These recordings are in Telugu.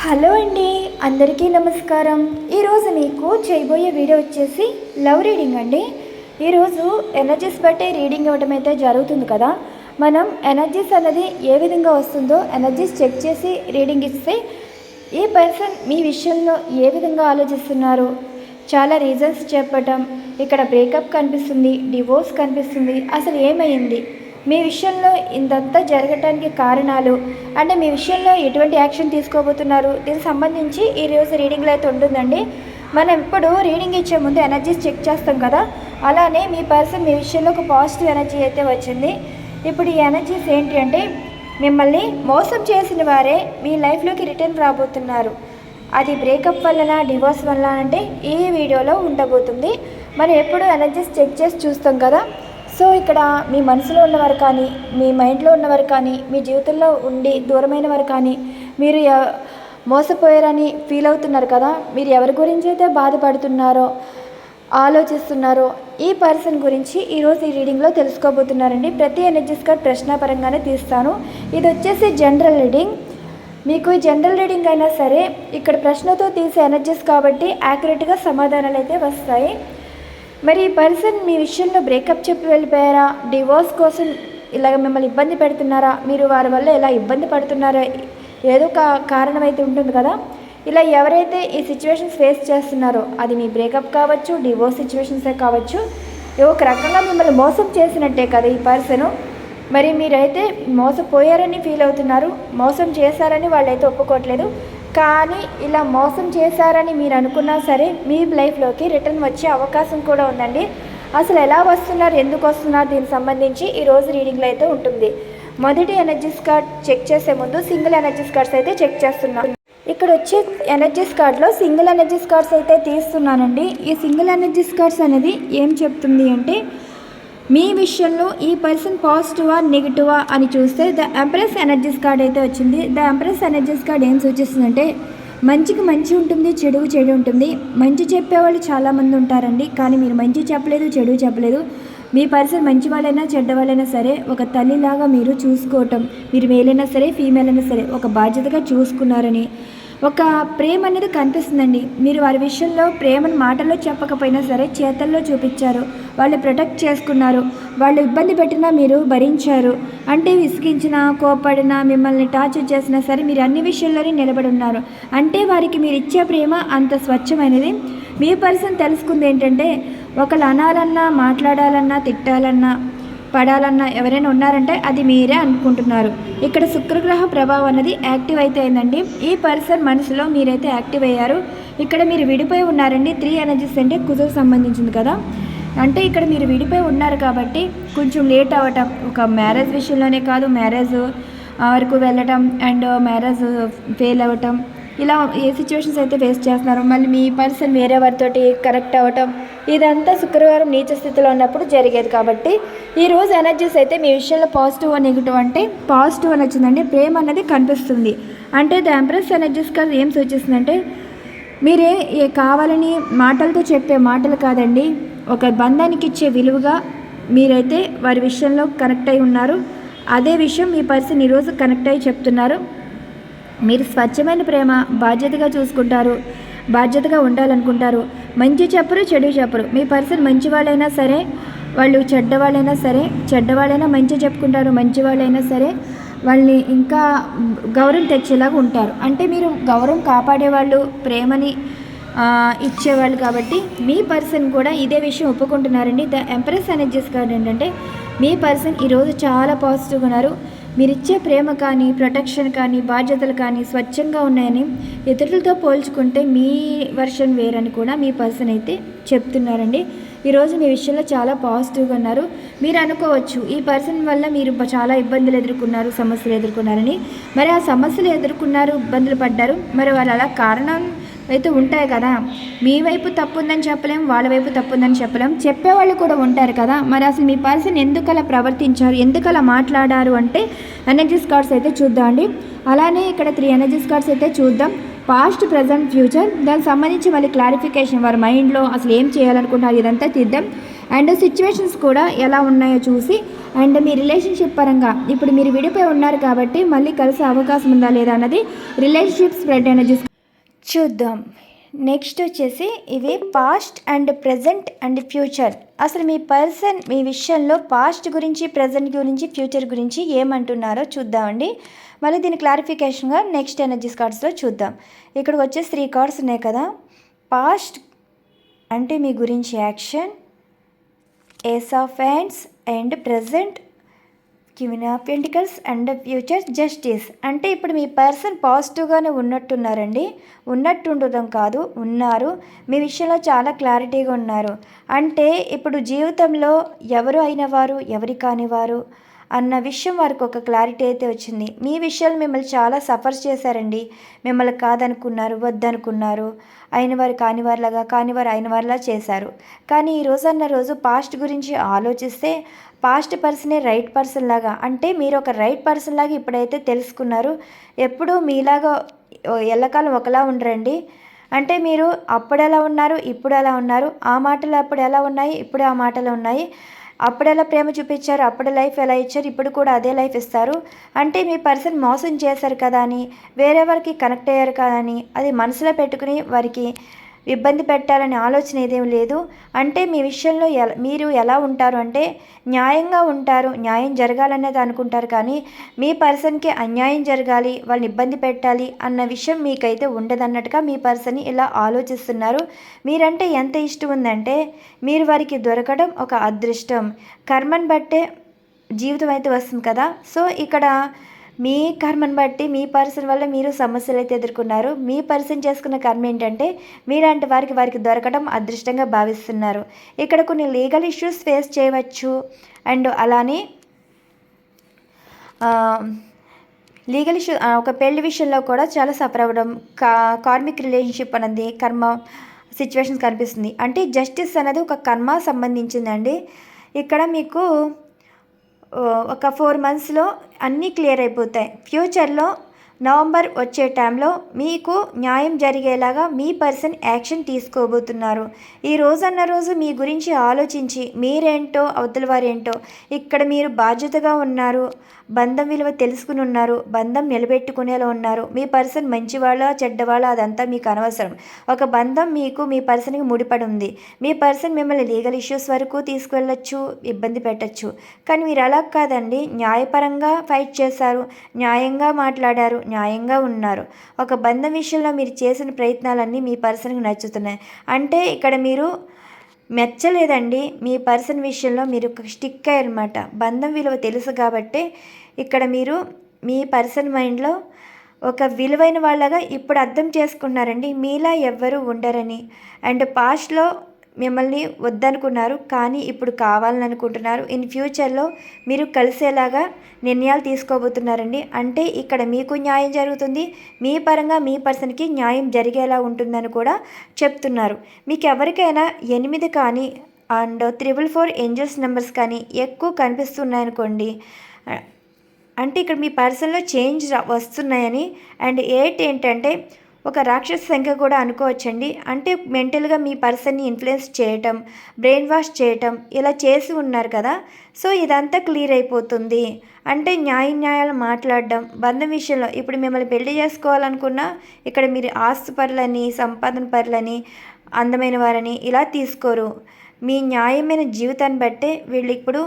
హలో అండి అందరికీ నమస్కారం. ఈరోజు మీకు చేయబోయే వీడియో వచ్చేసి లవ్ రీడింగ్ అండి. ఈరోజు ఎనర్జీస్ బట్టే రీడింగ్ ఇవ్వడం అయితే జరుగుతుంది కదా. మనం ఎనర్జీస్ అన్నది ఏ విధంగా వస్తుందో ఎనర్జీస్ చెక్ చేసి రీడింగ్ ఇస్తే ఈ పర్సన్ మీ విషయంలో ఏ విధంగా ఆలోచిస్తున్నారు? చాలా రీజన్స్ చెప్పటం ఇక్కడ బ్రేకప్ కనిపిస్తుంది డివోర్స్ కనిపిస్తుంది అసలు ఏమైంది? మీ విషయంలో ఇంతంతా జరగటానికి కారణాలు. అంటే మీ విషయంలో ఎటువంటి యాక్షన్ తీసుకోబోతున్నారు? దీనికి సంబంధించి ఈ రోజు రీడింగ్లో అయితే ఉంటుందండి. మనం ఇప్పుడు రీడింగ్ ఇచ్చే ముందు ఎనర్జీస్ చెక్ చేస్తాం కదా? అలానే మీ పర్సన్ మీ విషయంలో ఒక పాజిటివ్ ఎనర్జీ అయితే వచ్చింది. ఇప్పుడు ఈ ఎనర్జీస్ ఏంటి అంటే మిమ్మల్ని మోసం చేసిన వారే మీ లైఫ్లోకి రిటర్న్ రాబోతున్నారు. అది బ్రేకప్ వలన డివోర్స్ వల్ల అంటే ఈ వీడియోలో ఉండబోతుంది. మనం ఎప్పుడు ఎనర్జీస్ చెక్ చేసి చూస్తాం కదా? సో ఇక్కడ మీ మనసులో ఉన్నవారు కానీ మీ మైండ్లో ఉన్నవారు కానీ మీ జీవితంలో ఉండి దూరమైన వారు కానీ మీరు మోసపోయారని ఫీల్ అవుతున్నారు కదా? మీరు ఎవరి గురించి అయితే బాధపడుతున్నారో ఆలోచిస్తున్నారో ఈ పర్సన్ గురించి ఈరోజు ఈ రీడింగ్లో తెలుసుకోబోతున్నారండి. ప్రతి ఎనర్జీస్ కార్డ్ ప్రశ్నాపరంగానే తీస్తాను. ఇది వచ్చేసి జనరల్ రీడింగ్. మీకు ఈ జనరల్ రీడింగ్ అయినా సరే ఇక్కడ ప్రశ్నతో తీసే ఎనర్జీస్ కాబట్టి యాక్యురేట్గా సమాధానాలు అయితే వస్తాయి. మరి ఈ పర్సన్ మీ విషయంలో బ్రేకప్ చెప్పి వెళ్ళిపోయారా? డివోర్స్ కోసం ఇలాగ మిమ్మల్ని ఇబ్బంది పెడుతున్నారా? మీరు వారి వల్ల ఎలా ఇబ్బంది పడుతున్నారా ఏదో ఒక కారణం అయితే ఉంటుంది కదా? ఇలా ఎవరైతే ఈ సిచ్యువేషన్స్ ఫేస్ చేస్తున్నారో అది మీ బ్రేకప్ కావచ్చు డివోర్స్ సిచ్యువేషన్సే కావచ్చు ఒక రకంగా మిమ్మల్ని మోసం చేసినట్టే కదా ఈ పర్సను మరి మీరైతే మోసపోయారని ఫీల్ అవుతున్నారు మోసం చేశారని వాళ్ళైతే ఒప్పుకోవట్లేదు. కానీ ఇలా మోసం చేశారని మీరు అనుకున్నా సరే మీ లైఫ్లోకి రిటర్న్ వచ్చే అవకాశం కూడా ఉందండి. అసలు ఎలా వస్తున్నారు? ఎందుకు వస్తున్నారు? దీనికి సంబంధించి ఈరోజు రీడింగ్లో అయితే ఉంటుంది. మొదటి ఎనర్జీస్ కార్డ్ చెక్ చేసే ముందు సింగిల్ ఎనర్జీస్ కార్డ్స్ అయితే చెక్ చేస్తున్నాను ఇక్కడ వచ్చే ఎనర్జీస్ కార్డ్లో సింగిల్ ఎనర్జీస్ కార్డ్స్ అయితే తీస్తున్నానండి. ఈ సింగిల్ ఎనర్జీస్ కార్డ్స్ అనేది ఏం చెప్తుంది అంటే మీ విషయంలో ఈ పర్సన్ పాజిటివా నెగిటివా అని చూస్తే ద ఎంప్రెస్ ఎనర్జీస్ కార్డ్ అయితే వచ్చింది. ద ఎంప్రెస్ ఎనర్జీస్ కార్డ్ ఏం సూచిస్తుందంటే మంచికి మంచి ఉంటుంది చెడు చెడు ఉంటుంది. మంచి చెప్పేవాళ్ళు చాలామంది ఉంటారండి. కానీ మీరు మంచి చెప్పలేదు చెడు చెప్పలేదు. మీ పర్సన్ మంచి వాళ్ళైనా చెడ్డవాళ్ళైనా సరే ఒక తల్లిలాగా మీరు చూసుకోవటం మీరు మేలైనా సరే ఫీమేల్ అయినా సరే ఒక బాధ్యతగా చూసుకున్నారని ఒక ప్రేమ అనేది కనిపిస్తుందండి. మీరు వారి విషయంలో ప్రేమను మాటల్లో చెప్పకపోయినా సరే చేతల్లో చూపించారు. వాళ్ళు ప్రొటెక్ట్ చేసుకున్నారు. వాళ్ళు ఇబ్బంది పెట్టినా మీరు భరించారు. అంటే విసిగించినా కోపడినా మిమ్మల్ని టార్చర్ చేసినా సరే మీరు అన్ని విషయాల్లోనే నిలబడి ఉన్నారు. అంటే వారికి మీరు ఇచ్చే ప్రేమ అంత స్వచ్ఛమైనది. మీ పర్సన్ తెలుసుకుంది ఏంటంటే ఒకళ్ళు అనాలన్నా మాట్లాడాలన్నా తిట్టాలన్నా పడాలన్న ఎవరైనా ఉన్నారంటే అది మీరే అనుకుంటున్నారు. ఇక్కడ శుక్రగ్రహ ప్రభావం అనేది యాక్టివ్ అయితే అయిందండి ఈ పర్సన్ మనసులో మీరైతే యాక్టివ్ అయ్యారు. ఇక్కడ మీరు విడిపోయి ఉన్నారండి. త్రీ ఎనర్జీస్ అంటే కుజకు సంబంధించింది కదా. అంటే ఇక్కడ మీరు విడిపోయి ఉన్నారు కాబట్టి కొంచెం లేట్ అవ్వటం ఒక మ్యారేజ్ విషయంలోనే కాదు మ్యారేజ్ వరకు వెళ్ళటం అండ్ మ్యారేజ్ ఫెయిల్ అవ్వటం ఇలా ఏ సిచ్యువేషన్స్ అయితే ఫేస్ చేస్తున్నారు మళ్ళీ మీ పర్సన్ వేరే వారితోటి కరెక్ట్ అవ్వటం ఇదంతా శుక్రవారం నీచ స్థితిలో ఉన్నప్పుడు జరిగేది కాబట్టి ఈ రోజు ఎనర్జీస్ అయితే మీ విషయంలో పాజిటివ్ నెగిటివ్ అంటే పాజిటివ్ అని వచ్చిందండి ప్రేమ అనేది కనిపిస్తుంది. అంటే ద ఎంప్రెస్ ఎనర్జీస్ కాదు ఏం సూచిస్తుందంటే మీరే ఏ కావాలని మాటలతో చెప్పే మాటలు కాదండి ఒక బంధానికి ఇచ్చే విలువగా మీరైతే వారి విషయంలో కనెక్ట్ అయి ఉన్నారు. అదే విషయం మీ పర్సన్ ఈరోజు కనెక్ట్ అయ్యి చెప్తున్నారు. మీరు స్వచ్ఛమైన ప్రేమ బాధ్యతగా చూసుకుంటారు బాధ్యతగా ఉండాలనుకుంటారు. మంచి చెప్పరు చెడు చెప్పరు మీ పర్సన్ మంచి వాళ్ళైనా సరే వాళ్ళు చెడ్డవాళ్ళైనా సరే చెడ్డవాళ్ళైనా మంచి చెప్పుకుంటారు మంచి వాళ్ళైనా సరే వాళ్ళని ఇంకా గౌరవం తెచ్చేలాగా ఉంటారు. అంటే మీరు గౌరవం కాపాడేవాళ్ళు ప్రేమని ఇచ్చేవాళ్ళు కాబట్టి మీ పర్సన్ కూడా ఇదే విషయం ఒప్పుకుంటున్నారండి. ద ఎంప్రెస్ ఎనర్జీస్ కార్డ్ ఏంటంటే మీ పర్సన్ ఈరోజు చాలా పాజిటివ్గా ఉన్నారు. మీరిచ్చే ప్రేమ కానీ ప్రొటెక్షన్ కానీ బాధ్యతలు కానీ స్వచ్ఛంగా ఉన్నాయని ఇతరులతో పోల్చుకుంటే మీ వర్షన్ వేరని కూడా మీ పర్సన్ అయితే చెప్తున్నారండి. ఈరోజు మీ విషయంలో చాలా పాజిటివ్గా ఉన్నారు. మీరు అనుకోవచ్చు ఈ పర్సన్ వల్ల మీరు చాలా ఇబ్బందులు ఎదుర్కొన్నారు సమస్యలు ఎదుర్కొన్నారని. మరి ఆ సమస్యలు ఎదుర్కొన్నారు ఇబ్బందులు పడ్డారు. మరి వాళ్ళు అలా కారణం అయితే ఉంటాయి కదా. మీ వైపు తప్పు ఉందని చెప్పలేం వాళ్ళ వైపు తప్పు ఉందని చెప్పలేం. చెప్పేవాళ్ళు కూడా ఉంటారు కదా. మరి అసలు మీ పర్సన్ ఎందుకలా ప్రవర్తించారు? ఎందుకలా మాట్లాడారు అంటే ఎనర్జీస్ కార్డ్స్ అయితే చూద్దాం అండి అలానే ఇక్కడ త్రీ ఎనర్జీస్ కార్డ్స్ అయితే చూద్దాం. పాస్ట్ ప్రజెంట్ ఫ్యూచర్ దానికి సంబంధించి మళ్ళీ క్లారిఫికేషన్ వారి మైండ్లో అసలు ఏం చేయాలనుకుంటున్నారు ఇదంతా తీద్దాం. అండ్ సిచ్యువేషన్స్ కూడా ఎలా ఉన్నాయో చూసి అండ్ మీ రిలేషన్షిప్ పరంగా ఇప్పుడు మీరు విడిపోయి ఉన్నారు కాబట్టి మళ్ళీ కలిసే అవకాశం ఉందా లేదా అన్నది రిలేషన్షిప్ స్ప్రెడ్ ఎనర్జీస్ చూద్దాం. నెక్స్ట్ వచ్చేసి ఇవి past and present and future. అసలు మీ పర్సన్ మీ విషయంలో పాస్ట్ గురించి ప్రజెంట్ గురించి ఫ్యూచర్ గురించి ఏమంటున్నారో చూద్దామండి. మళ్ళీ దీని క్లారిఫికేషన్గా నెక్స్ట్ ఎనర్జీస్ కార్డ్స్లో చూద్దాం. ఇక్కడికి వచ్చేసి త్రీ కార్డ్స్ ఉన్నాయి కదా. పాస్ట్ అంటే మీ గురించి action ace of wands and present queen of pentacles and future justice అంటే ఇప్పుడు మీ పర్సన్ పాజిటివ్గానే ఉన్నట్టున్నారండి. ఉన్నట్టు ఉండడం కాదు ఉన్నారు. మీ విషయంలో చాలా క్లారిటీగా ఉన్నారు. అంటే ఇప్పుడు జీవితంలో ఎవరు అయిన వారు ఎవరి కానివారు అన్న విషయం వారికి ఒక క్లారిటీ అయితే వచ్చింది. మీ విషయాలు మిమ్మల్ని చాలా సఫర్ చేశారండి. మిమ్మల్ని కాదనుకున్నారు వద్దనుకున్నారు. అయిన వారు కాని వారిలాగా కాని వారు అయిన వారిలా చేశారు. కానీ ఈ రోజు అన్న రోజు పాస్ట్ గురించి ఆలోచిస్తే పాస్ట్ పర్సనే రైట్ పర్సన్ లాగా. అంటే మీరు ఒక రైట్ పర్సన్ లాగా ఇప్పుడైతే తెలుసుకున్నారు. ఎప్పుడూ మీలాగా ఎల్లకాలం ఒకలా ఉండరండి. అంటే మీరు అప్పుడు ఎలా ఉన్నారు ఇప్పుడు ఎలా ఉన్నారు ఆ మాటలు అప్పుడు ఎలా ఉన్నాయి ఇప్పుడు ఆ మాటలు ఉన్నాయి. అప్పుడు ఎలా ప్రేమ చూపించారు అప్పుడు లైఫ్ ఎలా ఇచ్చారు ఇప్పుడు కూడా అదే లైఫ్ ఇస్తారు. అంటే మీ పర్సన్ మోసం చేశారు కదా అని వేరే వారికి కనెక్ట్ అయ్యారు కదా అని అది మనసులో పెట్టుకుని వారికి ఇబ్బంది పెట్టాలనే ఆలోచన ఏదేం లేదు. అంటే మీ విషయంలో ఎలా మీరు ఎలా ఉంటారు? అంటే న్యాయంగా ఉంటారు న్యాయం జరగాలనేది అనుకుంటారు కానీ మీ పర్సన్కి అన్యాయం జరగాలి వాళ్ళని ఇబ్బంది పెట్టాలి అన్న విషయం మీకైతే ఉండదన్నట్టుగా మీ పర్సన్ ఇలా ఆలోచిస్తున్నారు. మీరంటే ఎంత ఇష్టం ఉందంటే మీరు వారికి దొరకడం ఒక అదృష్టం. కర్మను బట్టే జీవితం అయితే వస్తుంది కదా. సో ఇక్కడ మీ కర్మను బట్టి మీ పర్సన్ వల్ల మీరు సమస్యలు అయితే ఎదుర్కొన్నారు. మీ పర్సన్ చేసుకున్న కర్మ ఏంటంటే మీలాంటి వారికి వారికి దొరకడం అదృష్టంగా భావిస్తున్నారు. ఇక్కడ కొన్ని లీగల్ ఇష్యూస్ ఫేస్ చేయవచ్చు. అండ్ అలానే లీగల్ ఇష్యూ ఒక పెళ్ళి విషయంలో కూడా చాలా సఫర్ అవ్వడం కా కార్మిక్ రిలేషన్షిప్ అనేది కర్మ సిచ్యువేషన్స్ కనిపిస్తుంది. అంటే జస్టిస్ అనేది ఒక కర్మ సంబంధించిందండి. ఇక్కడ మీకు ఒక ఫోర్ మంత్స్లో అన్నీ క్లియర్ అయిపోతాయి. ఫ్యూచర్లో నవంబర్ వచ్చే టైంలో మీకు న్యాయం జరిగేలాగా మీ పర్సన్ యాక్షన్ తీసుకోబోతున్నారు. ఈ రోజన్న రోజు మీ గురించి ఆలోచించి మీరేంటో అవతల వారేంటో ఇక్కడ మీరు బాధ్యతగా ఉన్నారు బంధం విలువ తెలుసుకుని ఉన్నారు బంధం నిలబెట్టుకునేలా ఉన్నారు. మీ పర్సన్ మంచివాళ్ళ చెడ్డవాళ్ళ అదంతా మీకు అనవసరం. ఒక బంధం మీకు మీ పర్సన్కి ముడిపడి ఉంది. మీ పర్సన్ మిమ్మల్ని లీగల్ ఇష్యూస్ వరకు తీసుకువెళ్ళచ్చు ఇబ్బంది పెట్టచ్చు. కానీ మీరు అలా కాదండి. న్యాయపరంగా ఫైట్ చేశారు న్యాయంగా మాట్లాడారు న్యాయంగా ఉన్నారు. ఒక బంధం విషయంలో మీరు చేసిన ప్రయత్నాలన్నీ మీ పర్సన్కి నచ్చుతున్నాయి. అంటే ఇక్కడ మీరు మెచ్చలేదండి. మీ పర్సన్ విషయంలో మీరు స్టిక్ అయ్యారనమాట బంధం విలువ తెలుసు కాబట్టి ఇక్కడ మీరు మీ పర్సన్ మైండ్లో ఒక విలువైన వాళ్ళగా ఇప్పుడు అర్థం చేసుకున్నారండి. మీలా ఎవ్వరూ ఉండరని. అండ్ పాస్ట్లో మిమ్మల్ని వద్దనుకున్నారు కానీ ఇప్పుడు కావాలని అనుకుంటున్నారు ఇన్ ఫ్యూచర్లో మీరు కలిసేలాగా నిర్ణయాలు తీసుకోబోతున్నారండి. అంటే ఇక్కడ మీకు న్యాయం జరుగుతుంది మీ పరంగా మీ పర్సన్కి న్యాయం జరిగేలా ఉంటుందని కూడా చెప్తున్నారు. మీకు ఎవరికైనా ఎనిమిది కానీ and triple four angels numbers కానీ ఎక్కువ కనిపిస్తున్నాయనుకోండి అంటే ఇక్కడ మీ పర్సన్లో చేంజ్ వస్తున్నాయని అండ్ ఎయిట్ ఏంటంటే ఒక రాక్షస సంఖ్య కూడా అనుకోవచ్చండి. అంటే మెంటల్గా మీ పర్సన్ని ఇన్ఫ్లుయెన్స్ చేయటం బ్రెయిన్ వాష్ చేయటం ఇలా చేసి ఉన్నారు కదా. సో ఇదంతా క్లియర్ అయిపోతుంది. అంటే న్యాయ న్యాయాలు మాట్లాడడం బంధం విషయంలో ఇప్పుడు మిమ్మల్ని పెళ్ళి చేసుకోవాలనుకున్నా ఇక్కడ మీరు ఆస్తు పరులని సంపాదన పరులని అందమైన వారని ఇలా తీసుకోరు. మీ న్యాయమైన జీవితాన్ని బట్టే వీళ్ళు ఇప్పుడు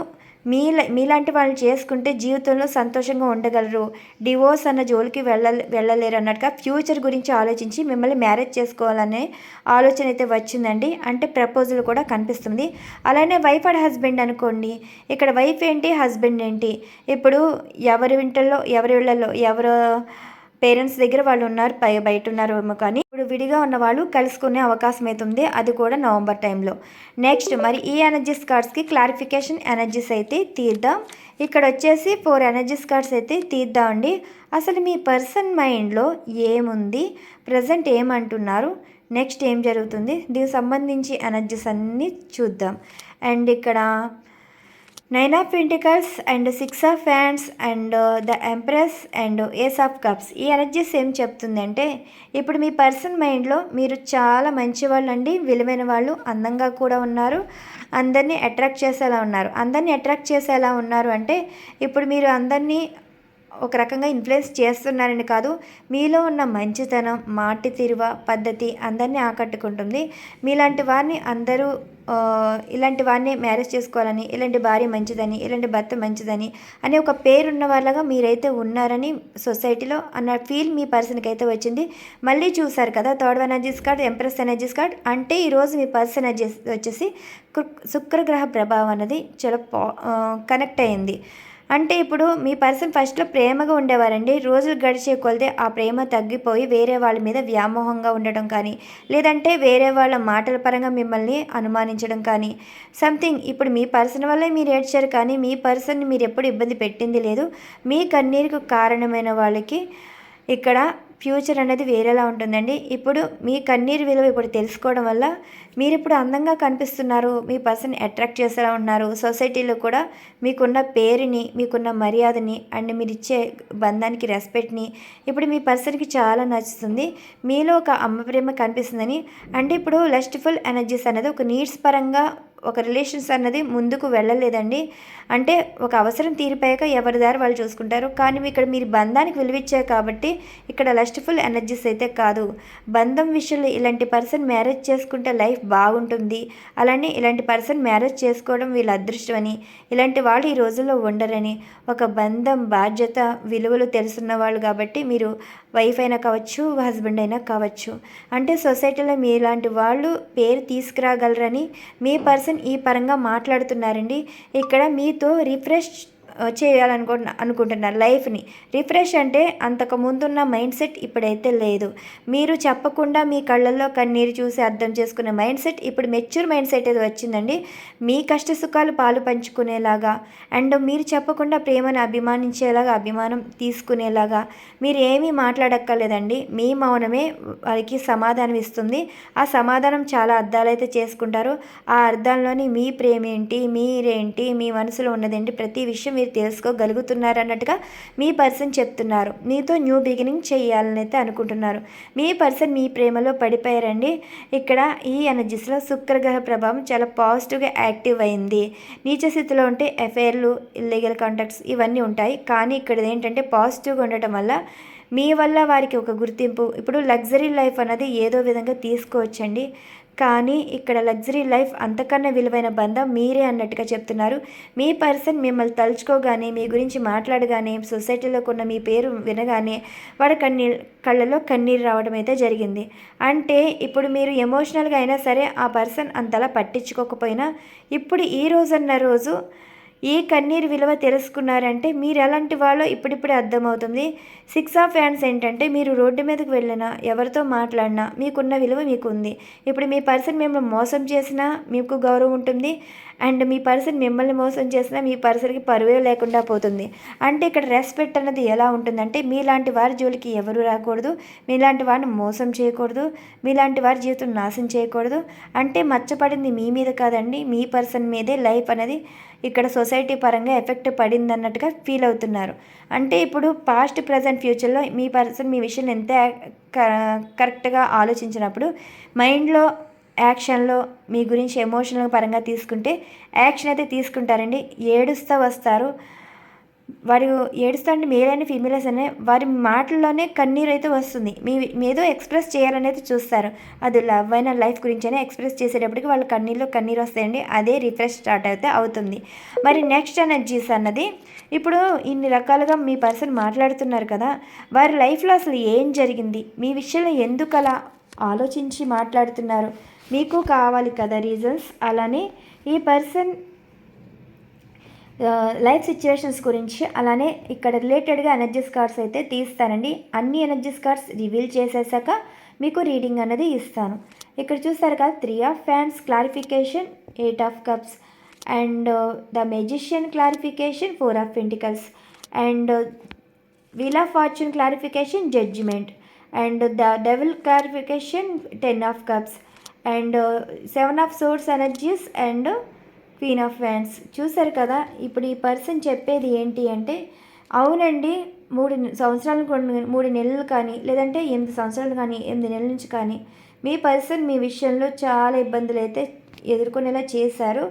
మీ మీలాంటి వాళ్ళు చేసుకుంటే జీవితంలో సంతోషంగా ఉండగలరు. డివోర్స్ అన్న జోలికి వెళ్ళ వెళ్ళలేరు అన్నట్టుగా ఫ్యూచర్ గురించి ఆలోచించి మిమ్మల్ని మ్యారేజ్ చేసుకోవాలనే ఆలోచన అయితే వచ్చిందండి. అంటే ప్రపోజల్ కూడా కనిపిస్తుంది. అలానే వైఫ్ అండ్ హస్బెండ్ అనుకోండి. ఇక్కడ వైఫ్ ఏంటి హస్బెండ్ ఏంటి? ఇప్పుడు ఎవరి వింటల్లో ఎవరి ఇళ్ళలో ఎవరు పేరెంట్స్ దగ్గర వాళ్ళు ఉన్నారు పై బయట ఉన్నారేమో కానీ ఇప్పుడు విడిగా ఉన్న వాళ్ళు కలుసుకునే అవకాశం అయితే ఉంది. అది కూడా నవంబర్ టైంలో. నెక్స్ట్ మరి ఈ ఎనర్జీస్ కార్డ్స్కి క్లారిఫికేషన్ ఎనర్జీస్ అయితే తీద్దాం. ఇక్కడ వచ్చేసి ఫోర్ ఎనర్జీస్ కార్డ్స్ అయితే తీద్దామండి. అసలు మీ పర్సన్ మైండ్లో ఏముంది? ప్రజెంట్ ఏమంటున్నారు? నెక్స్ట్ ఏం జరుగుతుంది? దీనికి సంబంధించి ఎనర్జీస్ అన్నీ చూద్దాం. అండ్ ఇక్కడ nine of pentacles and six of wands and the empress and ace of cups ఈ ఎనర్జీస్ ఏం చెప్తుందంటే ఇప్పుడు మీ పర్సన్ మైండ్లో మీరు చాలా మంచి వాళ్ళు అండి విలువైన వాళ్ళు అందంగా కూడా ఉన్నారు అందరినీ అట్రాక్ట్ చేసేలా ఉన్నారు. అందరినీ అట్రాక్ట్ చేసేలా ఉన్నారు అంటే ఇప్పుడు మీరు అందరినీ ఒక రకంగా ఇన్ఫ్లుయెన్స్ చేస్తున్నారని కాదు మీలో ఉన్న మంచితనం మాటి తిరువ పద్ధతి అందరినీ ఆకట్టుకుంటుంది. మీలాంటి వారిని అందరూ ఇలాంటి వారిని మ్యారేజ్ చేసుకోవాలని ఇలాంటి భార్య మంచిదని ఇలాంటి భర్త మంచిదని అనే ఒక పేరున్న వాళ్ళగా మీరైతే ఉన్నారని సొసైటీలో అన్న ఫీల్ మీ పర్సన్కి అయితే వచ్చింది. మళ్ళీ చూసారు కదా third energies card empress energies card. అంటే ఈరోజు మీ పర్సన్ వచ్చేసి కు- శుక్రగ్రహ ప్రభావం అనేది చాలా పా కనెక్ట్ అయింది. అంటే ఇప్పుడు మీ పర్సన్ ఫస్ట్లో ప్రేమగా ఉండేవారండి. రోజులు గడిచే కొలితే ఆ ప్రేమ తగ్గిపోయి వేరే వాళ్ళ మీద వ్యామోహంగా ఉండడం కానీ లేదంటే వేరే వాళ్ళ మాటల పరంగా మిమ్మల్ని అనుమానించడం కానీ సంథింగ్ ఇప్పుడు మీ పర్సన్ వల్లే మీరు ఏడ్చారు కానీ మీ పర్సన్ని మీరు ఎప్పుడు ఇబ్బంది పెట్టింది లేదు. మీ కన్నీరుకు కారణమైన వాళ్ళకి ఇక్కడ ఫ్యూచర్ అనేది వేరేలా ఉంటుందండి. ఇప్పుడు మీ కన్నీరు విలువ ఇప్పుడు తెలుసుకోవడం వల్ల మీరు ఇప్పుడు అందంగా కనిపిస్తున్నారు మీ పర్సన్ అట్రాక్ట్ చేసేలా ఉన్నారు సొసైటీలో కూడా మీకున్న పేరుని మీకున్న మర్యాదని అండ్ మీరు ఇచ్చే బంధానికి రెస్పెక్ట్ని ఇప్పుడు మీ పర్సన్కి చాలా నచ్చుతుంది. మీలో ఒక అమ్మ ప్రేమ కనిపిస్తుందని అంటే ఇప్పుడు లస్ట్ఫుల్ ఎనర్జీస్ అనేది ఒక నీడ్స్ పరంగా ఒక రిలేషన్స్ అన్నది ముందుకు వెళ్ళలేదండి. అంటే ఒక అవసరం తీరిపోయాక ఎవరి దారి వాళ్ళు చూసుకుంటారు. కానీ ఇక్కడ మీరు బంధానికి విలువిచ్చారు కాబట్టి ఇక్కడ లస్ట్ఫుల్ ఎనర్జీస్ అయితే కాదు. బంధం విషయంలో ఇలాంటి పర్సన్ మ్యారేజ్ చేసుకుంటే లైఫ్ బాగుంటుంది. అలానే ఇలాంటి పర్సన్ మ్యారేజ్ చేసుకోవడం వీళ్ళ అదృష్టం అని ఇలాంటి వాళ్ళు ఈ రోజుల్లో ఉండరని ఒక బంధం బాధ్యత విలువలు తెలుసున్న వాళ్ళు కాబట్టి మీరు వైఫ్ అయినా కావచ్చు హస్బెండ్ అయినా కావచ్చు. అంటే సొసైటీలో మీలాంటి వాళ్ళు పేరు తీసుకురాగలరని మీ పర్సన్ ఈ పరంగా మాట్లాడుతున్నారండి. ఇక్కడ మీతో రిఫ్రెష్ చేయాలనుకు అనుకుంటున్నారు లైఫ్ని. రిఫ్రెష్ అంటే అంతకు ముందున్న మైండ్ సెట్ ఇప్పుడైతే లేదు. మీరు చెప్పకుండా మీ కళ్ళల్లో కన్నీరు చూసి అర్థం చేసుకునే మైండ్ సెట్ ఇప్పుడు మెచ్యూర్ మైండ్ సెట్ ఏదో వచ్చిందండి. మీ కష్ట సుఖాలు పాలు పంచుకునేలాగా అండ్ మీరు చెప్పకుండా ప్రేమను అభిమానించేలాగా అభిమానం తీసుకునేలాగా మీరు ఏమీ మాట్లాడక్కర్లేదండి. మీ మౌనమే వారికి సమాధానం ఇస్తుంది. ఆ సమాధానం చాలా అర్థాలైతే చేసుకుంటారు. ఆ అర్థాల్లోని మీ ప్రేమేంటి మీరేంటి మీ మనసులో ఉన్నదేంటి ప్రతి విషయం మీరు తెలుసుకోగలుగుతున్నారు అన్నట్టుగా మీ పర్సన్ చెప్తున్నారు. మీతో న్యూ బిగినింగ్ చేయాలని అయితే అనుకుంటున్నారు. మీ పర్సన్ మీ ప్రేమలో పడిపోయారండి. ఇక్కడ ఈ ఎనర్జీస్లో శుక్రగ్రహ ప్రభావం చాలా పాజిటివ్గా యాక్టివ్ అయింది. నీచ స్థితిలో ఉంటే ఎఫైర్లు ఇల్లీగల్ కాంటాక్ట్స్ ఇవన్నీ ఉంటాయి. కానీ ఇక్కడ ఏంటంటే పాజిటివ్గా ఉండటం వల్ల మీ వల్ల వారికి ఒక గుర్తింపు. ఇప్పుడు లగ్జరీ లైఫ్ అన్నది ఏదో విధంగా తీసుకోవచ్చండి. కానీ ఇక్కడ లగ్జరీ లైఫ్ అంతకన్నా విలువైన బంధం మీరే అన్నట్టుగా చెప్తున్నారు. మీ పర్సన్ మిమ్మల్ని తలుచుకోగానే మీ గురించి మాట్లాడగానే సొసైటీలో కొన్న మీ పేరు వినగానే వాడి కన్నీ కళ్ళలో కన్నీరు రావడం అయితే జరిగింది. అంటే ఇప్పుడు మీరు ఎమోషనల్గా అయినా సరే ఆ పర్సన్ అంతలా పట్టించుకోకపోయినా ఇప్పుడు ఈ రోజన్న రోజు ఈ కన్నీరు విలువ తెలుసుకున్నారంటే మీరు ఎలాంటి వాళ్ళో ఇప్పుడిప్పుడే అర్థమవుతుంది. సిక్స్ ఆఫ్ హ్యాండ్స్ ఏంటంటే మీరు రోడ్డు మీదకు వెళ్ళినా ఎవరితో మాట్లాడినా మీకున్న విలువ మీకు ఉంది ఇప్పుడు మీ పర్సన్ మిమ్మల్ని మోసం చేసినా మీకు గౌరవం ఉంటుంది. అండ్ మీ పర్సన్ మిమ్మల్ని మోసం చేసినా మీ పర్సన్కి పరువే లేకుండా పోతుంది. అంటే ఇక్కడ రెస్పెక్ట్ అన్నది ఎలా ఉంటుందంటే మీలాంటి వారి జోలికి ఎవరు రాకూడదు. మీలాంటి వారిని మోసం చేయకూడదు. మీలాంటి వారి జీవితం నాశనం చేయకూడదు. అంటే మచ్చపడింది మీ మీద కాదండి. మీ పర్సన్ మీదే లైఫ్ అనేది ఇక్కడ సొసైటీ పరంగా ఎఫెక్ట్ పడింది అన్నట్టుగా ఫీల్ అవుతున్నారు. అంటే ఇప్పుడు పాస్ట్ ప్రజెంట్ ఫ్యూచర్లో మీ పర్సన్ మీ విషయం ఎంత క- కరెక్ట్గా ఆలోచించినప్పుడు మైండ్లో యాక్షన్లో మీ గురించి ఎమోషనల్ పరంగా తీసుకుంటే యాక్షన్ అయితే తీసుకుంటారండి. ఏడుస్తూ వస్తారు. వారు ఏడుస్తా మేలైన ఫీమేల్స్ అనే వారి మాటల్లోనే కన్నీరు అయితే వస్తుంది. మీ మీదో ఎక్స్ప్రెస్ చేయాలనేది చూస్తారు. అది లవ్ అయిన లైఫ్ గురించైనా ఎక్స్ప్రెస్ చేసేటప్పటికి వాళ్ళ కన్నీళ్ళు కన్నీరు వస్తాయండి. అదే రిఫ్రెష్ స్టార్ట్ అయితే అవుతుంది. మరి నెక్స్ట్ ఎనర్జీస్ అన్నది ఇప్పుడు ఇన్ని రకాలుగా మీ పర్సన్ మాట్లాడుతున్నారు కదా వారి లైఫ్లో అసలు ఏం జరిగింది? మీ విషయంలో ఎందుకు అలా ఆలోచించి మాట్లాడుతున్నారు? మీకు కావాలి కదా రీజన్స్ అలానే ఈ పర్సన్ లైఫ్ సిచ్యువేషన్స్ గురించి అలానే ఇక్కడ రిలేటెడ్గా ఎనర్జీస్ కార్డ్స్ అయితే తీస్తానండి. అన్ని ఎనర్జీస్ కార్డ్స్ రివీల్ చేసేసాక మీకు రీడింగ్ అనేది ఇస్తాను. ఇక్కడ చూస్తారు కదా త్రీ ఆఫ్ ఫ్యాన్స్ clarification eight of cups and the magician clarification four of pentacles and wheel of fortune clarification judgement and the devil clarification ten of cups and seven of swords energies and queen of fans చూసారు కదా ఇప్పుడు ఈ పర్సన్ చెప్పేది ఏంటి అంటే అవునండి మూడు సంవత్సరాలు మూడు నెలలు కానీ లేదంటే ఎనిమిది సంవత్సరాలు కానీ ఎనిమిది నెలల నుంచి కానీ మీ పర్సన్ మీ విషయంలో చాలా ఇబ్బందులు అయితే ఎదుర్కొనేలా చేశారు.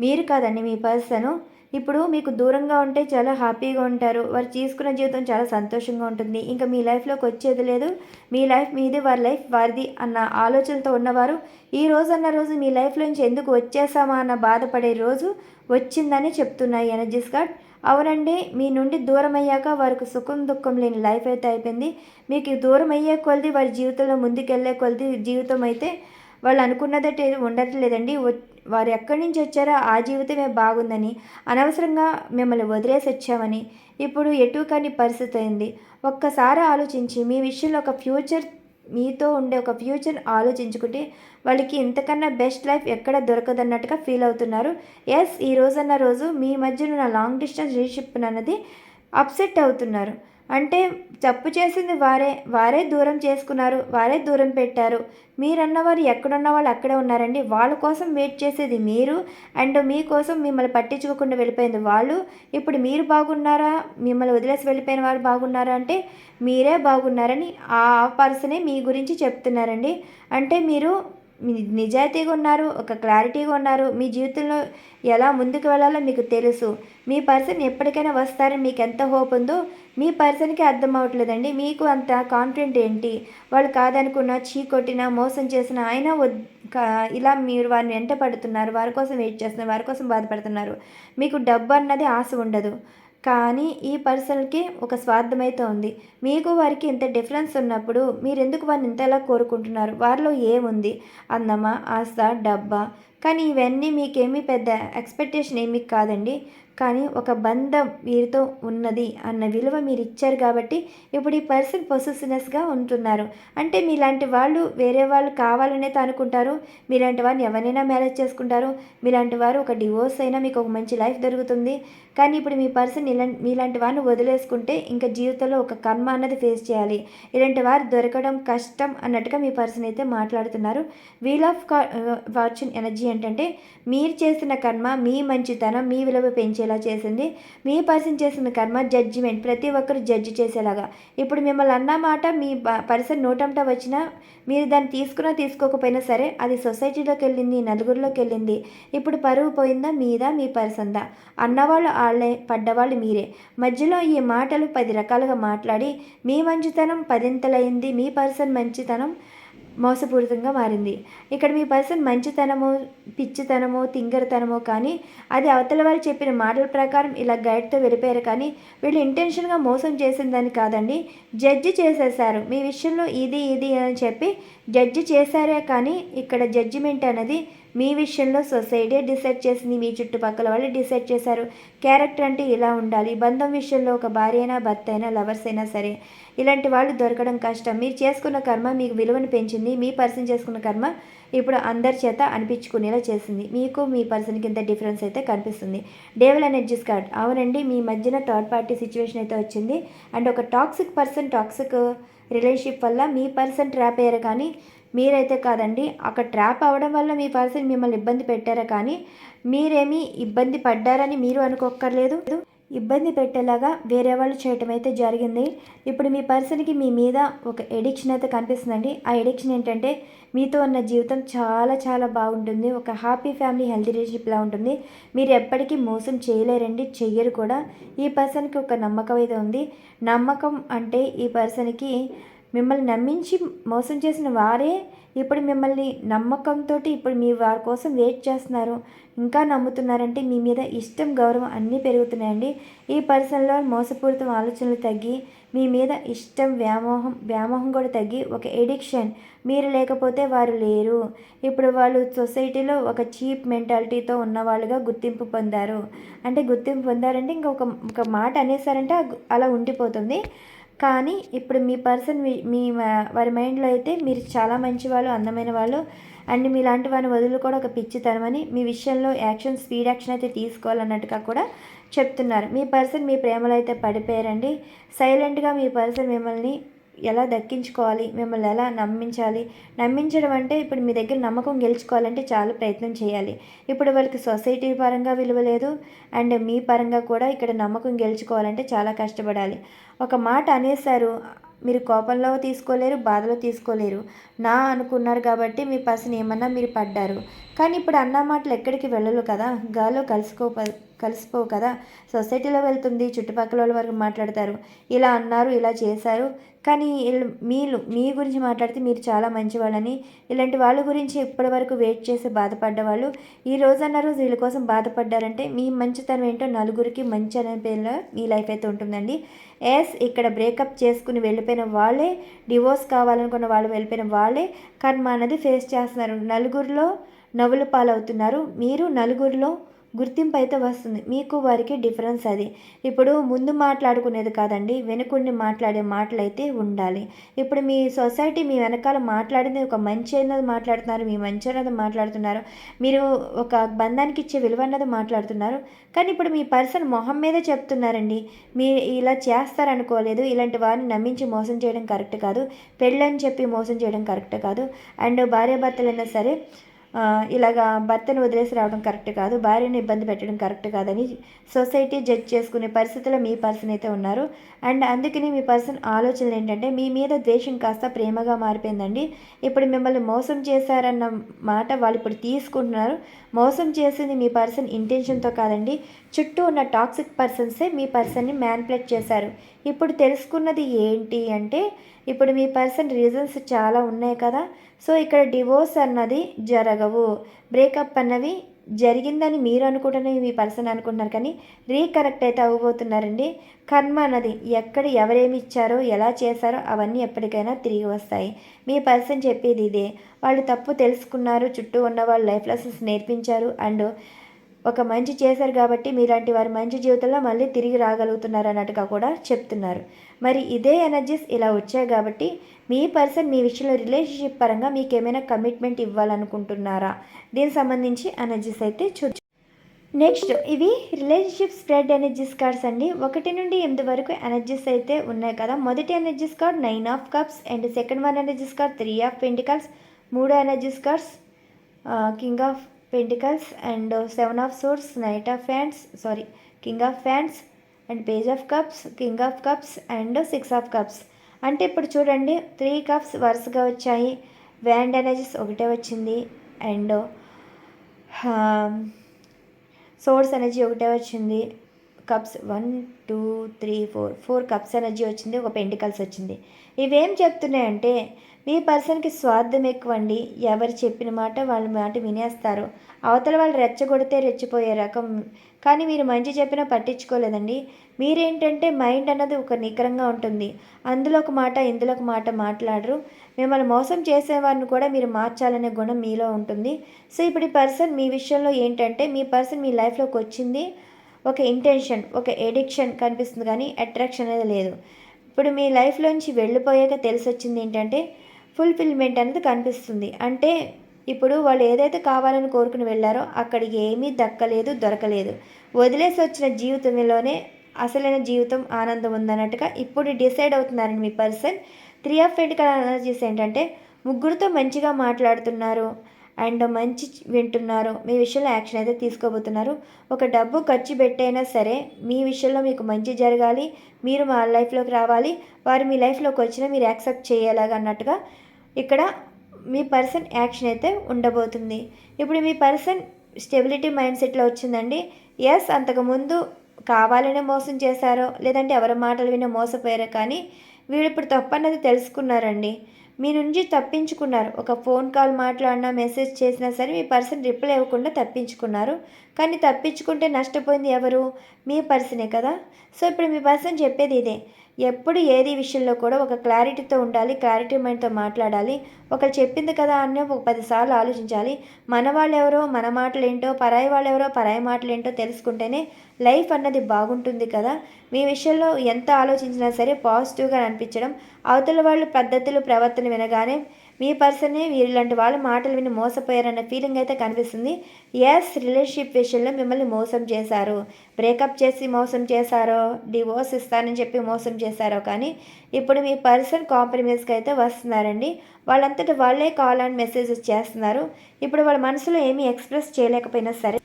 మీరు కాదండి మీ పర్సను ఇప్పుడు మీకు దూరంగా ఉంటే చాలా హ్యాపీగా ఉంటారు. వారు తీసుకున్న జీవితం చాలా సంతోషంగా ఉంటుంది. ఇంకా మీ లైఫ్లోకి వచ్చేది లేదు. మీ లైఫ్ మీది వారి లైఫ్ వారిది అన్న ఆలోచనతో ఉన్నవారు ఈ రోజు అన్న రోజు మీ లైఫ్లో నుంచి ఎందుకు వచ్చేసామా అన్న బాధపడే రోజు వచ్చిందని చెప్తున్నాయి ఎనర్జీస్ కార్డ్ అవునండి మీ నుండి దూరం అయ్యాక వారికి సుఖం దుఃఖం లేని లైఫ్ అయితే అయిపోయింది. మీకు దూరం అయ్యే కొలది వారి జీవితంలో ముందుకెళ్ళే కొలది జీవితం అయితే వాళ్ళు అనుకున్నదట్టు ఉండట్లేదండి. వారు ఎక్కడి నుంచి వచ్చారో ఆ జీవితమే బాగుందని అనవసరంగా మిమ్మల్ని వదిలేసి వచ్చామని ఇప్పుడు ఎటు కాని పరిస్థితి అయింది. ఒక్కసారి ఆలోచించి మీ విషయంలో ఒక ఫ్యూచర్ మీతో ఉండే ఒక ఫ్యూచర్ ఆలోచించుకుంటే వాళ్ళకి ఇంతకన్నా బెస్ట్ లైఫ్ ఎక్కడ దొరకదన్నట్టుగా ఫీల్ అవుతున్నారు. ఎస్ ఈ రోజన్న రోజు మీ మధ్యన ఉన్న లాంగ్ డిస్టెన్స్ రిలేషన్షిప్ అన్నది అప్సెట్ అవుతున్నారు. అంటే తప్పు చేసింది వారే వారే దూరం చేసుకున్నారు వారే దూరం పెట్టారు. మీరన్నవారు ఎక్కడున్న వాళ్ళు అక్కడే ఉన్నారండి. వాళ్ళ కోసం వెయిట్ చేసేది మీరు. అండ్ మీకోసం మిమ్మల్ని పట్టించుకోకుండా వెళ్ళిపోయింది వాళ్ళు. ఇప్పుడు మీరు బాగున్నారా? మిమ్మల్ని వదిలేసి వెళ్ళిపోయిన వారు బాగున్నారా అంటే మీరే బాగున్నారని ఆ పర్సనే మీ గురించి చెప్తున్నారండి. అంటే మీరు నిజాయితీగా ఉన్నారు ఒక క్లారిటీగా ఉన్నారు మీ జీవితంలో ఎలా ముందుకు వెళ్ళాలో మీకు తెలుసు. మీ పర్సన్ ఎప్పటికైనా వస్తారని మీకు ఎంత హోప్ ఉందో మీ పర్సన్కి అర్థం అవ్వట్లేదండి. మీకు అంత కాన్ఫిడెంట్ ఏంటి? వాళ్ళు కాదనుకున్న చీ కొట్టినా మోసం చేసిన అయినా ఇలా మీరు వారిని వెంట పడుతున్నారు వారి కోసం వెయిట్ చేస్తున్నారు వారి కోసం బాధపడుతున్నారు. మీకు డబ్బు అన్నది ఆశ ఉండదు. కానీ ఈ పర్సన్కి ఒక స్వార్థమైతే ఉంది. మీకు వారికి ఇంత డిఫరెన్స్ ఉన్నప్పుడు మీరెందుకు వారిని ఇంతలా కోరుకుంటున్నారు? వారిలో ఏముంది? అందమా? ఆశ? డబ్బా? కానీ ఇవన్నీ మీకేమీ పెద్ద ఎక్స్పెక్టేషన్ ఏమీ కాదండి. కానీ ఒక బంధం వీరితో ఉన్నది అన్న విలువ మీరు ఇచ్చారు కాబట్టి ఇప్పుడు ఈ పర్సన్ పొసెసినెస్గా ఉంటున్నారు. అంటే మీలాంటి వాళ్ళు వేరే వాళ్ళు కావాలనే అనుకుంటారు మీలాంటి వారిని ఎవరైనా మ్యారేజ్ చేసుకుంటారు. మీలాంటి వారు ఒక డివోర్స్ అయినా మీకు ఒక మంచి లైఫ్ దొరుకుతుంది. కానీ ఇప్పుడు మీ పర్సన్ ఇలా మీలాంటి వారిని వదిలేసుకుంటే ఇంకా జీవితంలో ఒక కర్మ అన్నది ఫేస్ చేయాలి. ఇలాంటి వారు దొరకడం కష్టం అన్నట్టుగా మీ పర్సన్ అయితే మాట్లాడుతున్నారు. వీల్ ఆఫ్ ఫార్చ్యూన్ ఎనర్జీ ఏంటంటే మీరు చేసిన కర్మ మీ మంచితనం మీ విలువ పెంచేలా చేసింది. మీ పర్సన్ చేసిన కర్మ జడ్జిమెంట్ ప్రతి ఒక్కరు జడ్జి చేసేలాగా. ఇప్పుడు మిమ్మల్ని అన్న మాట మీ పర్సన్ నోటంట వచ్చినా మీరు దాన్ని తీసుకున్నా తీసుకోకపోయినా సరే అది సొసైటీలోకి వెళ్ళింది నలుగురిలోకి వెళ్ళింది. ఇప్పుడు పరువు పోయిందా? మీదా? మీ పర్సందా అన్నవాళ్ళు వాళ్ళే పడ్డవాళ్ళు మీరే. మధ్యలో ఈ మాటలు పది రకాలుగా మాట్లాడి మీ మంచితనం పదింతలైంది మీ పర్సన్ మంచితనం మోసపూరితంగా మారింది. ఇక్కడ మీ పర్సన్ మంచితనము పిచ్చితనము తింగరతనము కానీ అది అవతల వారు చెప్పిన మాటల ప్రకారం ఇలా గైడ్తో వెళ్ళిపోయారు కానీ వీళ్ళు ఇంటెన్షన్గా మోసం చేసిందని కాదండి. జడ్జి చేసేసారు మీ విషయంలో ఇది ఇది అని చెప్పి జడ్జి చేశారే కానీ ఇక్కడ జడ్జిమెంట్ అనేది మీ విషయంలో సొసైటీ డిసైడ్ చేసింది. మీ చుట్టుపక్కల వాళ్ళు డిసైడ్ చేశారు. క్యారెక్టర్ అంటే ఇలా ఉండాలి. బంధం విషయంలో ఒక భార్య అయినా భర్త అయినా లవర్స్ అయినా సరే ఇలాంటి వాళ్ళు దొరకడం కష్టం. మీరు చేసుకున్న కర్మ మీకు విలువను పెంచింది. మీ పర్సన్ చేసుకున్న కర్మ ఇప్పుడు అందరి చేత అనిపించుకునేలా చేసింది. మీకు మీ పర్సన్కి ఇంత డిఫరెన్స్ అయితే కనిపిస్తుంది. Devil energies card. అవునండి మీ మధ్యన థర్డ్ పార్టీ సిచ్యువేషన్ అయితే వచ్చింది. అండ్ ఒక టాక్సిక్ పర్సన్ టాక్సిక్ రిలేషన్షిప్ వల్ల మీ పర్సన్ ట్రాప్ అయ్యారు కానీ మీరైతే కాదండి అక్కడ ట్రాప్ అవ్వడం వల్ల మీ పర్సన్ మిమ్మల్ని ఇబ్బంది పెట్టారా కానీ మీరేమీ ఇబ్బంది పడ్డారని మీరు అనుకోక్కర్లేదు. ఇబ్బంది పెట్టేలాగా వేరే వాళ్ళు చేయటం అయితే జరిగింది. ఇప్పుడు మీ పర్సన్కి మీ మీద ఒక ఎడిక్షన్ అయితే కనిపిస్తుందండి. ఆ ఎడిక్షన్ ఏంటంటే మీతో ఉన్న జీవితం చాలా చాలా బాగుంటుంది. ఒక హ్యాపీ ఫ్యామిలీ హెల్తీ రిలేషన్షిప్లా ఉంటుంది. మీరు ఎప్పటికీ మోసం చేయలేరండి చెయ్యరు కూడా. ఈ పర్సన్కి ఒక నమ్మకం అయితే ఉంది. నమ్మకం అంటే ఈ పర్సన్కి మిమ్మల్ని నమ్మించి మోసం చేసిన వారే ఇప్పుడు మిమ్మల్ని నమ్మకంతో ఇప్పుడు మీ వారి కోసం వెయిట్ చేస్తున్నారు. ఇంకా నమ్ముతున్నారంటే మీ మీద ఇష్టం గౌరవం అన్నీ పెరుగుతున్నాయండి. ఈ పర్సన్లో మోసపూరితం ఆలోచనలు తగ్గి మీ మీద ఇష్టం వ్యామోహం వ్యామోహం కూడా తగ్గి ఒక ఎడిక్షన్. మీరు లేకపోతే వారు లేరు. ఇప్పుడు వాళ్ళు సొసైటీలో ఒక చీప్ మెంటాలిటీతో ఉన్నవాళ్ళుగా గుర్తింపు పొందారు. అంటే గుర్తింపు పొందారంటే ఇంకొక ఒక మాట అనేసారంటే అలా ఉండిపోతుంది. కానీ ఇప్పుడు మీ పర్సన్ మీ వారి మైండ్లో అయితే మీరు చాలా మంచి వాళ్ళు అందమైన వాళ్ళు. అండ్ మీలాంటి వారిని వదులు కూడా ఒక పిచ్చితనమని మీ విషయంలో యాక్షన్ స్పీడ్ యాక్షన్ అయితే తీసుకోవాలన్నట్టుగా కూడా చెప్తున్నారు. మీ పర్సన్ మీ ప్రేమలో అయితే పడిపోయారండి. సైలెంట్గా మీ పర్సన్ మిమ్మల్ని ఎలా దక్కించుకోవాలి మిమ్మల్ని ఎలా నమ్మించాలి? నమ్మించడం అంటే ఇప్పుడు మీ దగ్గర నమ్మకం గెలుచుకోవాలంటే చాలా ప్రయత్నం చేయాలి. ఇప్పుడు వాళ్ళకి సొసైటీ పరంగా విలువ లేదు అండ్ మీ పరంగా కూడా ఇక్కడ నమ్మకం గెలుచుకోవాలంటే చాలా కష్టపడాలి. ఒక మాట అనేసారు మీరు కోపంలో తీసుకోలేరు బాధలో తీసుకోలేరు. నా అనుకున్నారు కాబట్టి మీ పర్సన్ ఏమన్నా మీరు పడ్డారు. కానీ ఇప్పుడు అన్న మాటలు ఎక్కడికి వెళ్ళలు కదా? గాలో కలుసుకో కలిసిపోవు కదా? సొసైటీలో వెళ్తుంది చుట్టుపక్కల వాళ్ళ వరకు మాట్లాడతారు. ఇలా అన్నారు ఇలా చేశారు. కానీ మీరు మీ గురించి మాట్లాడితే మీరు చాలా మంచివాళ్ళని. ఇలాంటి వాళ్ళ గురించి ఇప్పటి వరకు వెయిట్ చేసి బాధపడ్డ వాళ్ళు ఈ రోజు అన్న రోజు వీళ్ళ కోసం బాధపడ్డారంటే మీ మంచితనం ఏంటో నలుగురికి మంచి అనే పేరులో మీ లైఫ్ అయితే ఉంటుందండి. ఎస్ ఇక్కడ బ్రేకప్ చేసుకుని వెళ్ళిపోయిన వాళ్ళే. డివోర్స్ కావాలనుకున్న వాళ్ళు వెళ్ళిపోయిన వాళ్ళే. కర్మ అనేది ఫేస్ చేస్తున్నారు. నలుగురిలో నవ్వుల పాలవుతున్నారు. మీరు నలుగురిలో గుర్తింపు అయితే వస్తుంది. మీకు వారికి డిఫరెన్స్ అది. ఇప్పుడు ముందు మాట్లాడుకునేది కాదండి. వెనుకుండి మాట్లాడే మాటలు అయితే ఉండాలి. ఇప్పుడు మీ సొసైటీ మీ వెనకాల మాట్లాడింది ఒక మంచి అన్నది మాట్లాడుతున్నారు మీ మంచి అన్నది మాట్లాడుతున్నారు. మీరు ఒక బంధానికి ఇచ్చే విలువ అన్నది మాట్లాడుతున్నారు. కానీ ఇప్పుడు మీ పర్సన్ మొహం మీదే చెప్తున్నారండి. మీ ఇలా చేస్తారనుకోలేదు. ఇలాంటి వారిని నమ్మించి మోసం చేయడం కరెక్ట్ కాదు. పెళ్ళని చెప్పి మోసం చేయడం కరెక్ట్ కాదు. అండ్ భార్యాభర్తలైనా సరే ఇలాగా భర్తను వదిలేసి రావడం కరెక్ట్ కాదు భార్యను ఇబ్బంది పెట్టడం కరెక్ట్ కాదని సొసైటీ జడ్జ్ చేసుకునే పరిస్థితిలో మీ పర్సన్ అయితే ఉన్నారు. అండ్ అందుకని మీ పర్సన్ ఆలోచనలు ఏంటంటే మీ మీద ద్వేషం కాస్త ప్రేమగా మారిపోయిందండి. ఇప్పుడు మిమ్మల్ని మోసం చేశారన్న మాట వాళ్ళు ఇప్పుడు తీసుకుంటున్నారు. మోసం చేసింది మీ పర్సన్ ఇంటెన్షన్తో కాదండి. చుట్టూ ఉన్న టాక్సిక్ పర్సన్సే మీ పర్సన్ని మ్యాన్పులేట్ చేశారు. ఇప్పుడు తెలుసుకున్నది ఏంటి అంటే ఇప్పుడు మీ పర్సన్ రీజన్స్ చాలా ఉన్నాయి కదా సో ఇక్కడ డివోర్స్ అన్నది జరగవు. బ్రేకప్ అన్నవి జరిగిందని మీరు అనుకుంటున్నవి మీ పర్సన్ అనుకుంటున్నారు కానీ రీకనెక్ట్ అయితే అవ్వబోతున్నారండి. కర్మ అన్నది ఎక్కడ ఎవరేమి ఇచ్చారో ఎలా చేశారో అవన్నీ ఎప్పటికైనా తిరిగి వస్తాయి. మీ పర్సన్ చెప్పేది ఇదే. వాళ్ళు తప్పు తెలుసుకున్నారు చుట్టూ ఉన్న వాళ్ళు లైఫ్ లెసన్స్ నేర్పించారు అండ్ ఒక మంచి చేశారు కాబట్టి మీలాంటి వారి మంచి జీవితంలో మళ్ళీ తిరిగి రాగలుగుతున్నారు అన్నట్టుగా కూడా చెప్తున్నారు. మరి ఇదే ఎనర్జీస్ ఇలా వచ్చాయి కాబట్టి మీ పర్సన్ మీ విషయంలో రిలేషన్షిప్ పరంగా మీకు ఏమైనా కమిట్మెంట్ ఇవ్వాలనుకుంటున్నారా? దీనికి సంబంధించి ఎనర్జీస్ అయితే చూ నెక్స్ట్ ఇవి రిలేషన్షిప్ స్ప్రెడ్ ఎనర్జీస్ కార్డ్స్ అండి. ఒకటి నుండి ఎనిమిది వరకు ఎనర్జీస్ అయితే ఉన్నాయి కదా. మొదటి energies card nine of cups and second one energies card three of pentacles మూడో energies cards king of pentacles and seven of swords knight of wands sorry king of fans and page of cups king of cups and six of cups అంటే ఇప్పుడు చూడండి త్రీ కప్స్ వరుసగా వచ్చాయి. వ్యాండ్ ఎనర్జీస్ ఒకటే వచ్చింది. అండ్ సోర్స్ ఎనర్జీ ఒకటే వచ్చింది. Cups one two three four four cups energy వచ్చింది. ఒక పెంటికల్స్ వచ్చింది. ఇవేం చెప్తున్నాయంటే మీ పర్సన్కి స్వార్థం ఎక్కువ అండి ఎవరు చెప్పిన మాట వాళ్ళ మాట వినేస్తారు. అవతల వాళ్ళు రెచ్చగొడితే రెచ్చిపోయే రకం. కానీ మీరు మంచి చెప్పినా పట్టించుకోలేదండి. మీరేంటంటే మైండ్ అన్నది ఒక నికరంగా ఉంటుంది. అందులో ఒక మాట ఇందులో ఒక మాట మాట్లాడరు. మిమ్మల్ని మోసం చేసేవారిని కూడా మీరు మార్చాలనే గుణం మీలో ఉంటుంది. సో ఇప్పుడు ఈ పర్సన్ మీ విషయంలో ఏంటంటే మీ పర్సన్ మీ లైఫ్లోకి వచ్చింది. ఒక ఇంటెన్షన్ ఒక ఎడిక్షన్ కనిపిస్తుంది కానీ అట్రాక్షన్ అనేది లేదు. ఇప్పుడు మీ లైఫ్లోంచి వెళ్ళిపోయాక తెలిసి వచ్చింది ఏంటంటే ఫుల్ఫిల్మెంట్ అనేది కనిపిస్తుంది. అంటే ఇప్పుడు వాళ్ళు ఏదైతే కావాలని కోరుకుని వెళ్ళారో అక్కడికి ఏమీ దక్కలేదు దొరకలేదు. వదిలేసి వచ్చిన జీవితంలోనే అసలైన జీవితం ఆనందం ఉందన్నట్టుగా ఇప్పుడు డిసైడ్ అవుతున్నారండి మీ person. Three of pentacle energies ఏంటంటే ముగ్గురితో మంచిగా మాట్లాడుతున్నారు. అండ్ మంచి వింటున్నారు. మీ విషయంలో యాక్షన్ అయితే తీసుకోబోతున్నారు. ఒక డబ్బు ఖర్చు పెట్టైనా సరే మీ విషయంలో మీకు మంచి జరగాలి. మీరు మా లైఫ్లోకి రావాలి. వారు మీ లైఫ్లోకి వచ్చినా మీరు యాక్సెప్ట్ చేయాలాగా అన్నట్టుగా ఇక్కడ మీ పర్సన్ యాక్షన్ అయితే ఉండబోతుంది. ఇప్పుడు మీ పర్సన్ స్టెబిలిటీ మైండ్ సెట్లో వచ్చిందండి. ఎస్ అంతకుముందు కావాలనే మోసం చేశారో లేదంటే ఎవరి మాటలు వినే మోసపోయారో కానీ వీళ్ళు ఇప్పుడు తప్పన్నది తెలుసుకున్నారండి. మీ నుంచి తప్పించుకున్నారు. ఒక ఫోన్ కాల్ మాట్లాడినా మెసేజ్ చేసినా సరే మీ పర్సన్ రిప్లై ఇవ్వకుండా తప్పించుకున్నారు. కానీ తప్పించుకుంటే నష్టపోయింది ఎవరు? మీ పర్సనే కదా? సో ఇప్పుడు మీ పర్సన్ చెప్పేది ఇదే. ఎప్పుడు ఏది విషయంలో కూడా ఒక క్లారిటీతో ఉండాలి క్లారిటీ మైండ్తో మాట్లాడాలి. ఒకరు చెప్పింది కదా అని ఒక పదిసార్లు ఆలోచించాలి. మన వాళ్ళు ఎవరో మన మాటలు ఏంటో పరాయి వాళ్ళు ఎవరో పరాయి మాటలు ఏంటో తెలుసుకుంటేనే లైఫ్ అన్నది బాగుంటుంది కదా. మీ విషయంలో ఎంత ఆలోచించినా సరే పాజిటివ్గా అనిపించడం అవతల వాళ్ళు పద్ధతులు ప్రవర్తన వినగానే మీ పర్సనే వీరిలాంటి వాళ్ళు మాటలు విని మోసపోయారన్న ఫీలింగ్ అయితే కనిపిస్తుంది. ఎస్ రిలేషన్షిప్ విషయంలో మిమ్మల్ని మోసం చేశారు. బ్రేకప్ చేసి మోసం చేశారో డివోర్స్ ఇస్తానని చెప్పి మోసం చేశారో కానీ ఇప్పుడు మీ పర్సన్ కాంప్రమైజ్కి అయితే వస్తున్నారండి. వాళ్ళంతటి వాళ్ళే కాల్ అండ్ మెసేజెస్ చేస్తున్నారు. ఇప్పుడు వాళ్ళ మనసులో ఏమీ ఎక్స్ప్రెస్ చేయలేకపోయినా సరే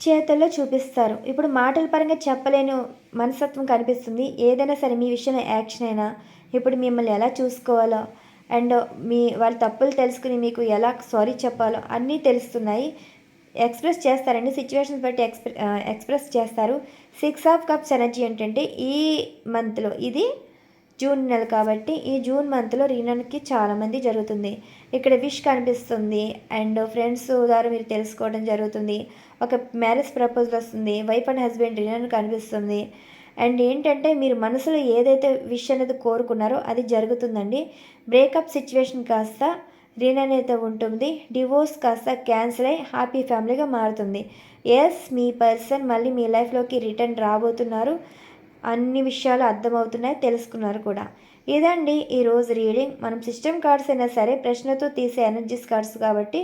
చేతల్లో చూపిస్తారు. ఇప్పుడు మాటల పరంగా చెప్పలేని మనస్తత్వం కనిపిస్తుంది. ఏదైనా సరే మీ విషయంలో యాక్షన్ అయినా ఇప్పుడు మిమ్మల్ని ఎలా చూసుకోవాలో అండ్ మీ వాళ్ళ తప్పులు తెలుసుకుని మీకు ఎలా సారీ చెప్పాలో అన్నీ తెలుస్తున్నాయి. ఎక్స్ప్రెస్ చేస్తారండి సిచ్యువేషన్స్ బట్టి ఎక్స్ప్రె ఎక్స్ప్రెస్ చేస్తారు. సిక్స్ ఆఫ్ కప్స్ ఎనర్జీ ఏంటంటే ఈ మంత్లో ఇది జూన్ నెల కాబట్టి ఈ జూన్ మంత్లో రీనన్కి చాలామంది జరుగుతుంది. ఇక్కడ విష్ కనిపిస్తుంది అండ్ ఫ్రెండ్స్ ద్వారా మీరు తెలుసుకోవడం జరుగుతుంది. ఒక మ్యారేజ్ ప్రపోజల్ వస్తుంది వైఫ్ అండ్ హస్బెండ్ రీనన్ కనిపిస్తుంది. అండ్ ఏంటంటే మీరు మనసులో ఏదైతే విష్ అనేది కోరుకున్నారో అది జరుగుతుందండి. బ్రేకప్ సిచ్యువేషన్ కాస్త రీనన్ అయితే ఉంటుంది. డివోర్స్ కాస్త క్యాన్సిల్ అయ్యి హ్యాపీ ఫ్యామిలీగా మారుతుంది. ఎస్ మీ పర్సన్ మళ్ళీ మీ లైఫ్లోకి రిటర్న్ రాబోతున్నారు. అన్ని విషయాలు అర్థమవుతున్నాయి తెలుసుకున్నారు కూడా. ఇదండి ఈరోజు రీడింగ్ మనం సిస్టమ్ కార్డ్స్ అయినా సరే ప్రశ్నతో తీసే ఎనర్జీస్ కార్డ్స్ కాబట్టి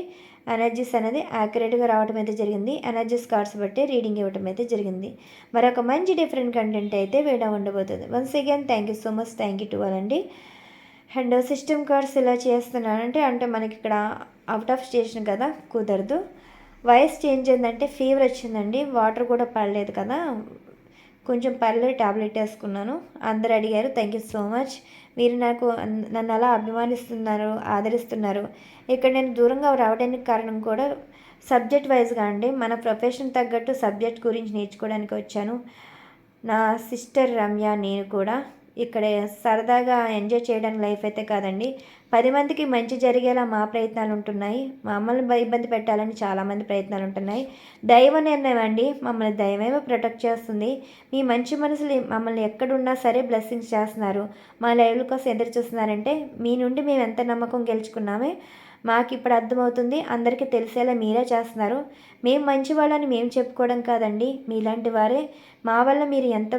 ఎనర్జీస్ అనేది యాక్యురేట్గా రావడం అయితే జరిగింది. ఎనర్జీస్ కార్డ్స్ బట్టి రీడింగ్ ఇవ్వడం అయితే జరిగింది. మరొక మంచి డిఫరెంట్ కంటెంట్ అయితే వేయడం ఉండబోతుంది. Once again thank you so much thank you to అండి. అండ్ సిస్టమ్ కార్డ్స్ ఇలా చేస్తున్నానంటే అంటే మనకి ఇక్కడ అవుట్ ఆఫ్ స్టేషన్ కదా కుదరదు. వయస్ చేంజ్ అయిందంటే ఫీవర్ వచ్చిందండి. వాటర్ కూడా పడలేదు కదా. కొంచెం పర్లేదు ట్యాబ్లెట్ వేసుకున్నాను. అందరు అడిగారు థ్యాంక్ యూ సో మచ్ మీరు నాకు నన్ను అలా అభిమానిస్తున్నారు ఆదరిస్తున్నారు. ఇక్కడ నేను దూరంగా రావడానికి కారణం కూడా సబ్జెక్ట్ వైజ్గా అండి. మన ప్రొఫెషన్ తగ్గట్టు సబ్జెక్ట్ గురించి నేర్చుకోవడానికి వచ్చాను. నా సిస్టర్ రమ్య నేను కూడా. ఇక్కడ సరదాగా ఎంజాయ్ చేయడానికి లైఫ్ అయితే కాదండి. పది మందికి మంచి జరిగేలా మా ప్రయత్నాలు ఉంటున్నాయి మమ్మల్ని ఇబ్బంది పెట్టాలని చాలామంది ప్రయత్నాలు ఉంటున్నాయి దైవ నిర్ణయం అండి. మమ్మల్ని దైవమే ప్రొటెక్ట్ చేస్తుంది. మీ మంచి మనసులు మమ్మల్ని ఎక్కడున్నా సరే బ్లెస్సింగ్స్ చేస్తున్నారు. మా లైవ్ల కోసం ఎదురు చూస్తున్నారంటే మీ నుండి మేము ఎంత నమ్మకం గెలుచుకున్నామే మాకు ఇప్పుడు అర్థమవుతుంది. అందరికీ తెలిసేలా మీరే చేస్తున్నారు. మేము మంచి వాళ్ళని మేము చెప్పుకోవడం కాదండి. మీలాంటి వారే మా వల్ల మీరు ఎంత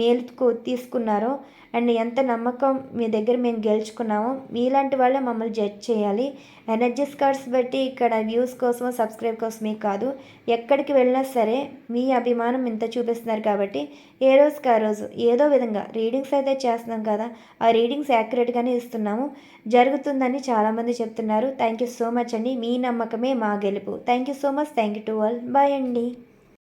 మేలుకు తీసుకున్నారో అండ్ ఎంత నమ్మకం మీ దగ్గర మేము గెలుచుకున్నామో మీలాంటి వాళ్ళే మమ్మల్ని జడ్జ్ చేయాలి. ఎనర్జీస్ కార్డ్స్ బట్టి ఇక్కడ వ్యూస్ కోసం సబ్స్క్రైబ్ కోసమే కాదు ఎక్కడికి వెళ్ళినా సరే మీ అభిమానం ఇంత చూపిస్తున్నారు కాబట్టి ఏ రోజుకి ఆ రోజు ఏదో విధంగా రీడింగ్స్ అయితే చేస్తున్నాం కదా ఆ రీడింగ్స్ యాక్యురేట్గానే ఇస్తున్నాము. జరుగుతుందని చాలామంది చెప్తున్నారు. థ్యాంక్ యూ సో మచ్ అండి. మీ నమ్మకమే మా గెలుపు. Thank you so much thank you to all bye అండి.